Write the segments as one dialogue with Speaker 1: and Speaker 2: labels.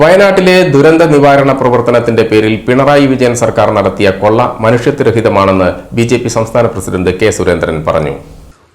Speaker 1: വയനാട്ടിലെ ദുരന്ത നിവാരണ പ്രവർത്തനത്തിന്റെ പേരിൽ പിണറായി വിജയൻ സർക്കാർ നടത്തിയ കൊള്ള മനുഷ്യത്വരഹിതമാണെന്ന് ബി ജെ പി സംസ്ഥാന പ്രസിഡന്റ് കെ സുരേന്ദ്രൻ പറഞ്ഞു.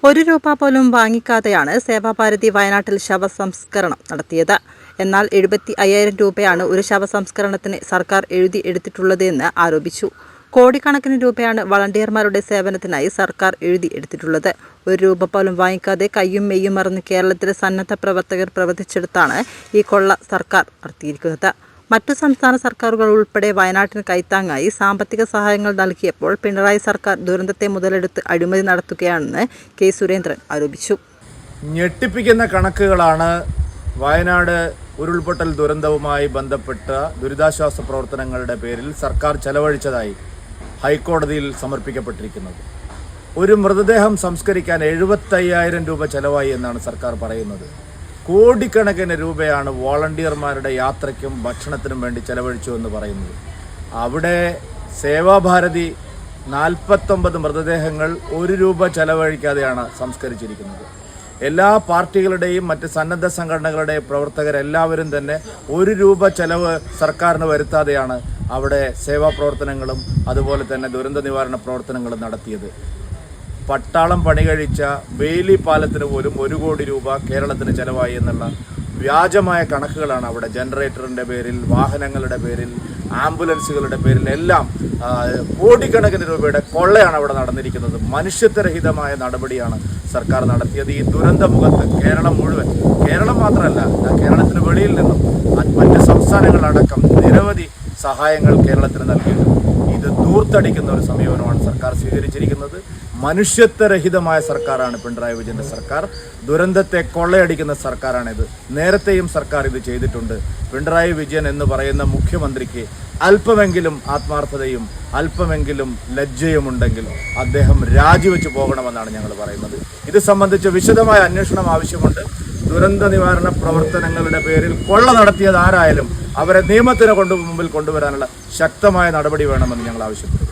Speaker 2: ഒരു രൂപ പോലും വാങ്ങിക്കാതെയാണ് സേവാഭാരതി വയനാട്ടിൽ ശവസംസ്കരണം നടത്തിയത്. എന്നാൽ എഴുപത്തി അയ്യായിരം രൂപയാണ് ഒരു ശവസംസ്കരണത്തിന് സർക്കാർ എഴുതി എടുത്തിട്ടുള്ളതെന്ന് ആരോപിച്ചു. കോടിക്കണക്കിന് രൂപയാണ് വളണ്ടിയർമാരുടെ സേവനത്തിനായി സർക്കാർ എഴുതി എടുത്തിട്ടുള്ളത്. ഒരു രൂപ പോലും വാങ്ങിക്കാതെ കയ്യും മെയ്യും മറന്ന് കേരളത്തിലെ സന്നദ്ധ പ്രവർത്തകർ പ്രവർത്തിച്ചെടുത്താണ് ഈ കൊള്ള സർക്കാർ നടത്തിയിരിക്കുന്നത്. മറ്റു സംസ്ഥാന സർക്കാരുകൾ ഉൾപ്പെടെ വയനാട്ടിന് കൈത്താങ്ങായി സാമ്പത്തിക സഹായങ്ങൾ നൽകിയപ്പോൾ പിണറായി സർക്കാർ ദുരന്തത്തെ മുതലെടുത്ത് അഴിമതി നടത്തുകയാണെന്ന് കെ സുരേന്ദ്രൻ ആരോപിച്ചു.
Speaker 3: ഞെട്ടിപ്പിക്കുന്ന കണക്കുകളാണ് വയനാട് ഉരുൾപൊട്ടൽ ദുരന്തവുമായി ബന്ധപ്പെട്ട ദുരിതാശ്വാസ പ്രവർത്തനങ്ങളുടെ പേരിൽ സർക്കാർ ചെലവഴിച്ചതായി ഹൈക്കോടതിയിൽ സമർപ്പിക്കപ്പെട്ടിരിക്കുന്നത്. ഒരു മൃതദേഹം സംസ്കരിക്കാൻ എഴുപത്തയ്യായിരം രൂപ ചെലവായി എന്നാണ് സർക്കാർ പറയുന്നത്. കോടിക്കണക്കിന് രൂപയാണ് വോളണ്ടിയർമാരുടെ യാത്രയ്ക്കും ഭക്ഷണത്തിനും വേണ്ടി ചെലവഴിച്ചു എന്ന് പറയുന്നത്. അവിടെ സേവാഭാരതി നാൽപ്പത്തൊമ്പത് മൃതദേഹങ്ങൾ ഒരു രൂപ ചെലവഴിക്കാതെയാണ് സംസ്കരിച്ചിരിക്കുന്നത്. എല്ലാ പാർട്ടികളുടെയും മറ്റ് സന്നദ്ധ സംഘടനകളുടെയും പ്രവർത്തകരെല്ലാവരും തന്നെ ഒരു രൂപ ചെലവ് സർക്കാരിന് വരുത്താതെയാണ് അവിടെ സേവാ പ്രവർത്തനങ്ങളും അതുപോലെ തന്നെ ദുരന്ത നിവാരണ പ്രവർത്തനങ്ങളും നടത്തിയത്. പട്ടാളം പണി കഴിച്ച ബെയിലി പാലത്തിന് പോലും ഒരു കോടി രൂപ കേരളത്തിന് ചെലവായി എന്നുള്ള വ്യാജമായ കണക്കുകളാണ് അവിടെ ജനറേറ്ററിന്റെ പേരിൽ വാഹനങ്ങളുടെ പേരിൽ ആംബുലൻസുകളുടെ പേരിൽ എല്ലാം കോടിക്കണക്കിന് രൂപയുടെ കൊള്ളയാണ് അവിടെ നടന്നിരിക്കുന്നത്. മനുഷ്യത്വരഹിതമായ നടപടിയാണ് സർക്കാർ നടത്തിയത്. ഈ ദുരന്ത മുഖത്ത് കേരളം മുഴുവൻ കേരളം മാത്രമല്ല കേരളത്തിന് വെളിയിൽ നിന്നും മറ്റ് സംസ്ഥാനങ്ങളടക്കം നിരവധി സഹായങ്ങൾ കേരളത്തിന് നൽകിയിട്ടുണ്ട്. ഇത് ദൂർത്തടിക്കുന്ന ഒരു സമീപനമാണ് സർക്കാർ സ്വീകരിച്ചിരിക്കുന്നത്. മനുഷ്യത്വരഹിതമായ സർക്കാരാണ് പിണറായി വിജയന്റെ സർക്കാർ. ദുരന്തത്തെ കൊള്ളയടിക്കുന്ന സർക്കാരാണിത്. നേരത്തെയും സർക്കാർ ഇത് ചെയ്തിട്ടുണ്ട്. പിണറായി വിജയൻ എന്ന് പറയുന്ന മുഖ്യമന്ത്രിക്ക് അല്പമെങ്കിലും ആത്മാർത്ഥതയും അല്പമെങ്കിലും ലജ്ജയുമുണ്ടെങ്കിൽ അദ്ദേഹം രാജിവെച്ച് പോകണമെന്നാണ് ഞങ്ങൾ പറയുന്നത്. ഇത് സംബന്ധിച്ച് വിശദമായ അന്വേഷണം ആവശ്യമുണ്ട്. ദുരന്ത നിവാരണ പ്രവർത്തനങ്ങളുടെ പേരിൽ കൊള്ള നടത്തിയത് ആരായാലും അവരെ നിയമത്തിന് കൊണ്ടു മുമ്പിൽ കൊണ്ടുവരാനുള്ള ശക്തമായ നടപടി വേണമെന്ന് ഞങ്ങൾ ആവശ്യപ്പെടുന്നു.